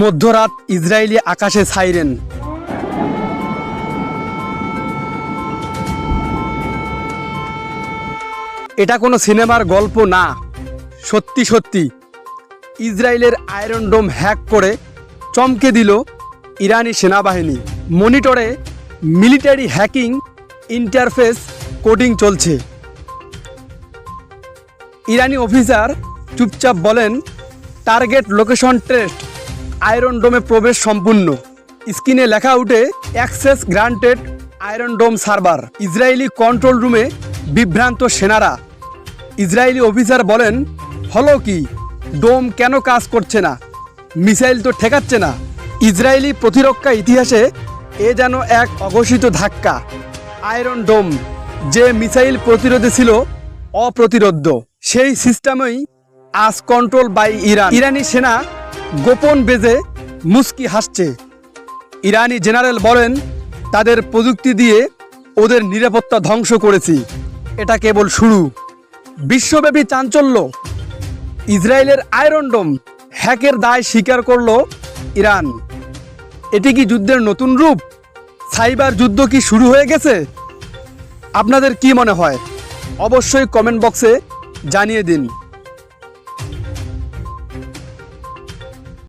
মধ্যরাত ইসরায়েলি আকাশে সাইরেন। এটা কোনো সিনেমার গল্প না। সত্যি সত্যি। ইসরায়েলের আয়রন ডোম হ্যাক করে চমকে দিল ইরানি সেনাবাহিনী। মনিটরে মিলিটারি হ্যাকিং ইন্টারফেস কোডিং চলছে। ইরানি অফিসার চুপচাপ বলেন, টার্গেট লোকেশন টেস্ট আয়রন ডোমে প্রবেশ সম্পূর্ণ। স্ক্রিনে লেখা উঠে access granted iron dome server Israeli control রুমে বিভ্রান্ত সেনারা। ইসরায়েলি অফিসার বলেন, হলো কি? ডোম কেন কাজ করছে না? মিসাইল তো ঠেকাচ্ছে না। ইসরায়েলি প্রতিরক্ষা ইতিহাসে এ যেন এক অঘোষিত ধাক্কা। আয়রন ডোম যে মিসাইল প্রতিরোধে ছিল, অপ্রতিরোধ্য। সেই সিস্টেমই আজ কন্ট্রোল বাই ইরান ইরানি সেনা গোপন বেজে মুস্কি হাসছে। ইরানি জেনারেল বলেন, তাদের প্রযুক্তি দিয়ে ওদের নিরাপত্তা ধ্বংস করেছি। এটা কেবল শুরু। বিশ্বব্যাপী চাঞ্চল্য। ইসরায়েলের আয়রন ডোম হ্যাকের দায় স্বীকার করল ইরান। এটি কি যুদ্ধের নতুন রূপ? সাইবার যুদ্ধ কি শুরু হয়ে গেছে? আপনাদের কি মনে হয়? অবশ্যই কমেন্ট বক্সে জানিয়ে দিন।